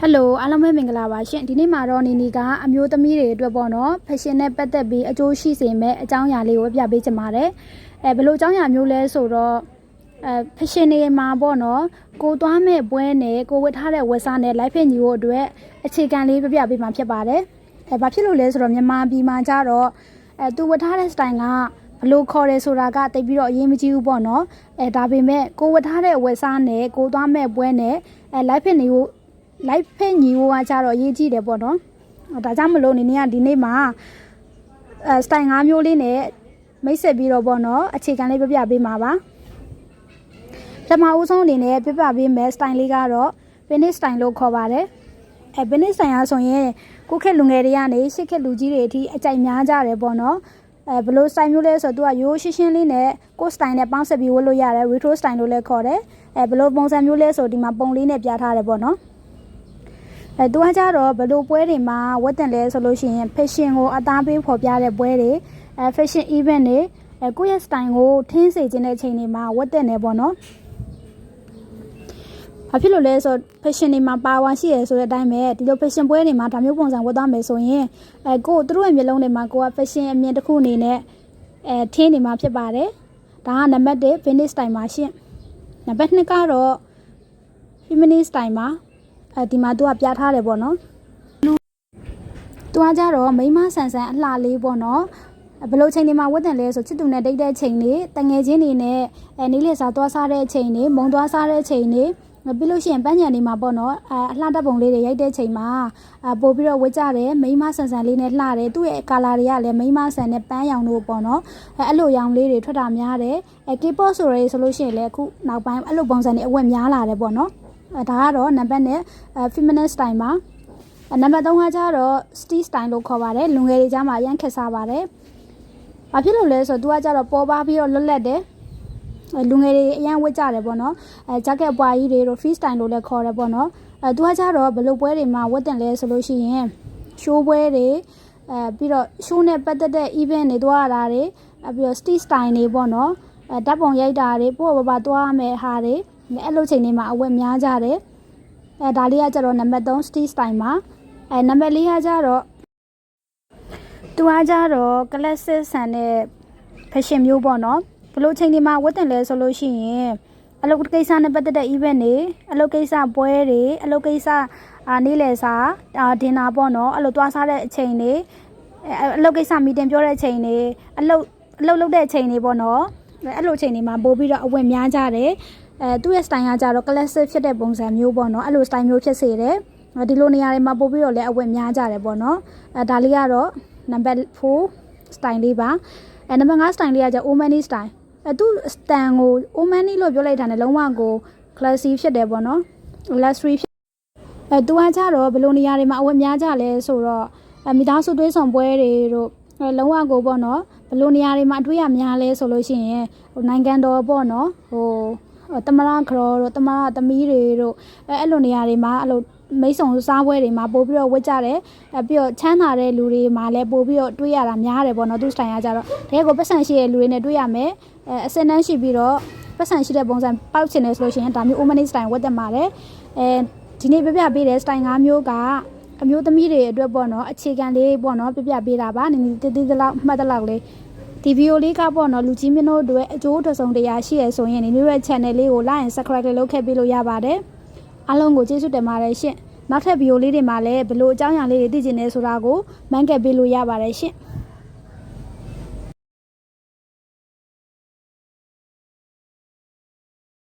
ဟယ်လိုအားလုံးပဲမင်္ဂလာပါရှင်ဒီနေ့မှာတော့နီနီကအမျိုးသမီးတွေအတွက်ပေါ့နော်ဖက်ရှင်နဲ့ပတ်သက်ပြီးအကျိုးရှိစေမဲ့အကြောင်းအရာလေးကိုပြပေးချင်ပါတယ်အဲဘယ်လိုအကြောင်းအရာမျိုးလဲဆိုတော့အဲဖက်ရှင်တွေမှာပေါ့နော်ကိုသွားမဲ့ပွဲနဲ့ကိုဝတ်ထားတဲ့ဝတ်စားနဲ့ live ဖြစ်ညီဖို့အတွက်အခြေခံလေးပြပြပေးမှာဖြစ်ပါတယ်အဲဘာဖြစ်လို့လဲဆိုတော့မြန်မာပြည်မှာကြတော့အဲသူဝတ်ထားတဲ့ style ကဘလို့ခေါ်တယ်ဆိုတာကတိတ်ပြီးတော့အရေးမကြီးဘူးပေါ့နော်အဲဒါပေမဲ့ကိုဝတ်ထားတဲ့ဝတ်စားနဲ့ကိုသွားမဲ့ပွဲနဲ့အဲ live ဖြစ်နေဖို့ live ဖက်ညီဝါကြတော့ရေးကြည့်တယ်ပေါ့နော်။ဒါကြောင့်မလို့နေနေကဒီနေ့မှာအဲ style ၅မျိုးလေးနဲ့မိတ်ဆက်ပြီးတော့ပေါ့နော်အခြေခံလေးပြပြပေးမှာပါ။ပထမဦးဆုံးအနေနဲ့ပြပြပေးမယ် style လေးကတော့ finish style လို့ခေါ်ပါတယ်။အဲ finish style အားဆိုရင်ကိုခက်လူငယ်တွေကနေရှစ်ခက်လူကြီးတွေအထိအကြိုက်များကြတယ်ပေါ့နော်။အဲဘလို့ style မျိုးလဲဆိုတော့သူကရိုးရှင်းရှင်းလေးနဲ့ကို style နဲ့ပေါင်းဆက်ပြီးဝတ်လို့ရတယ် retro style လို့လည်းခေါ်တယ်။အဲဘလို့ပုံစံမျိုးလဲဆိုဒီမှာပုံလေးနဲ့ပြထားတယ်ပေါ့နော်။ အဲသူကကြတော့ဘလို့ပွဲတွေမှာဝတ်တင်လဲဆိုလို့ရှိရင် fashion ကိုအသားပေးဖော်ပြတဲ့ပွဲတွေအဲ fashion event တွေအဲကိုယ့်ရဲ့ style ကိုထင်းစေခြင်းတဲ့အချိန်တွေမှာဝတ်တင်နေပေါ့နော်။ဘာဖြစ်လို့လဲဆိုတော့ fashion တွေမှာပါဝါရှိရဆိုတဲ့အတိုင်းပဲဒီလို fashion ပွဲတွေမှာဒါမျိုးပုံစံဝတ်သွားမယ်ဆိုရင်အဲကိုယ်သူတို့ရဲ့မျိုးလုံးတွေမှာကိုက fashion အမြင်တစ်ခုအနေနဲ့အဲထင်းနေမှာဖြစ်ပါတယ်။ဒါကနံပါတ်1 finish style မှာရှင့်။နံပါတ်2ကတော့ feminist style မှာ အဲဒီမှာသူကပြထားတယ်ပေါ့နော်သူကကြတော့မိမဆန်ဆန်အလှလေးပေါ့နော်ဘယ်လိုချိန်တွေမှာဝတ်တယ်လဲဆိုချစ်သူနဲ့တိတ်တဲ့ချိန်တွေတငယ်ချင်းတွေနဲ့အဲနေလေစာသွားစားတဲ့ချိန်တွေမုံသွားစားတဲ့ချိန်တွေပြီးလို့ရှိရင်ပန်းညံနေမှာပေါ့နော်အဲအလှတက်ပုံလေးတွေရိုက်တဲ့ချိန်မှာအပို့ပြီးတော့ဝတ်ကြတယ်မိမဆန်ဆန်လေးနဲ့လှတယ်သူ့ရဲ့ကာလာတွေကလည်းမိမဆန်နဲ့ပန်းရောင်တို့ပေါ့နော်အဲအဲ့လိုရောင်လေးတွေထွက်တာများတယ်အဲ K-pop ဆိုရဲဆိုလို့ရှိရင်လည်းအခုနောက်ပိုင်းအဲ့လိုပုံစံတွေအဝတ်များလာတယ်ပေါ့နော်အဲ ဒါကတော့နံပါတ်နဲ့အဲ feminist style မှာနံပါတ်3ကကျတော့ street style လို့ခေါ်ပါတယ်လူငယ်တွေကြားမှာအရန်ခက်စားပါတယ်။ဘာဖြစ်လို့လဲဆိုတော့ तू ကကျတော့ပေါ်ပါပြီးတော့လွတ်လပ်တယ်။လူငယ်တွေအရန်ဝတ်ကြတယ်ပေါ့နော်။အဲ jacket အပွားကြီးတွေတို့ free style လို့လည်းခေါ်တယ်ပေါ့နော်။အဲ तू ကကျတော့ဘယ်လိုပွဲတွေမှာဝတ်တင်လဲဆိုလို့ရှိရင် show ပွဲတွေအဲပြီးတော့ show နဲ့ပတ်သက်တဲ့ event တွေသွားရတာတွေအဲပြီးတော့ street style တွေပေါ့နော်။အဲဓာတ်ပုံရိုက်တာတွေပို့ပပသွားရမယ်ဟာတွေ အဲ့လိုချိန်တွေမှာအဝတ်များကြတယ်အဲဒါလေးကကျတော့နံပါတ်3 street style မှာအဲနံပါတ်4ကကျတော့သူကကျတော့ classic ဆန်တဲ့ fashion မျိုးပေါ့နော်ဘလို့ချိန်ဒီမှာဝတ်တင်လဲဆိုလို့ရှိရင်အလုပ်ကိစ္စနဲ့ပတ်သက်တဲ့ event တွေအလုပ်ကိစ္စပွဲတွေအလုပ်ကိစ္စအာနေ့လယ်စာအာဒင်နာပေါ့နော်အဲ့လိုသွားစားတဲ့အချိန်တွေအလုပ်ကိစ္စမီတင်ပြောတဲ့အချိန်တွေအလုပ်အလုပ်လုပ်တဲ့အချိန်တွေပေါ့နော်အဲ့လိုအချိန်တွေမှာပို့ပြီးတော့အဝတ်များကြတယ် အဲသူ့ရဲ့ style ကကြတော့ classic ဖြစ်တဲ့ပုံစံမျိုးပေါ့နော်အဲ့လို style မျိုးဖြစ်စေတယ်ဒီလိုနေရာတွေမှာပို့ပြီးတော့လည်းအဝတ်များကြတယ်ပေါ့နော်အဲဒါလေးကတော့ number 4 style လေးပါအဲ number 5 style လေးကကြ omani style အဲသူ stand ကို omani လို့ပြောလိုက်တာနဲ့လုံးဝကို classy ဖြစ်တယ်ပေါ့နော် luxury ဖြစ်အဲသူကကြတော့ဘယ်လိုနေရာတွေမှာအဝတ်များကြလဲဆိုတော့အဲမိသားစုသွေးဆောင်ပွဲတွေတို့အဲလုံးဝကိုပေါ့နော်ဘယ်လိုနေရာတွေမှာအတွေ့အများလဲဆိုလို့ရှိရင်ဟိုနိုင်ငံတော်ပေါ့နော်ဟို တမရခရောတို့တမရသမီးတွေတို့အဲအဲ့လိုနေရာတွေမှာအဲ့လိုမိတ်ဆုံစားပွဲတွေမှာပို့ပြီးတော့ဝတ်ကြတယ်အဲပြီးတော့ချမ်းသာတဲ့လူတွေမှာလည်းပို့ပြီးတော့တွေးရတာများတယ်ပေါ့နော်သူစတိုင်ကကြတော့တကယ်ကိုပတ်စံရှိတဲ့လူတွေနဲ့တွေးရမယ်အဲအစင်တန်းရှိပြီးတော့ပတ်စံရှိတဲ့ပုံစံပေါက်ချင်တယ်ဆိုလို့ရှိရင်ဒါမျိုး omani style ဝတ်တက်ပါတယ်အဲဒီနေ့ပြပြပေးတဲ့ style ၅မျိုးကအမျိုးသမီးတွေအတွက်ပေါ့နော်အခြေခံလေးပေါ့နော်ပြပြပေးတာပါနည်းနည်းတည်တည်တလောက်မှတ်တလောက်လေး ဒီဗီဒီယိုလေးကပေါ့နော်လူကြီးမင်းတို့အတွက်အကျိုးထဆောင်တရားရှိရဆိုရင်ဒီမျိုးရဲ့ channel လေးကို like and subscribe လုပ်ခဲ့ပေးလို့ရပါတယ်အားလုံးကိုကျေးဇူးတင်ပါတယ်ရှင်နောက်ထပ်ဗီဒီယိုလေးတွေမှာလည်းဘလို့အကြောင်းအရာလေးတွေသိချင်နေဆိုတာကိုမှန်းကပ်ပေးလို့ရပါတယ်ရှင်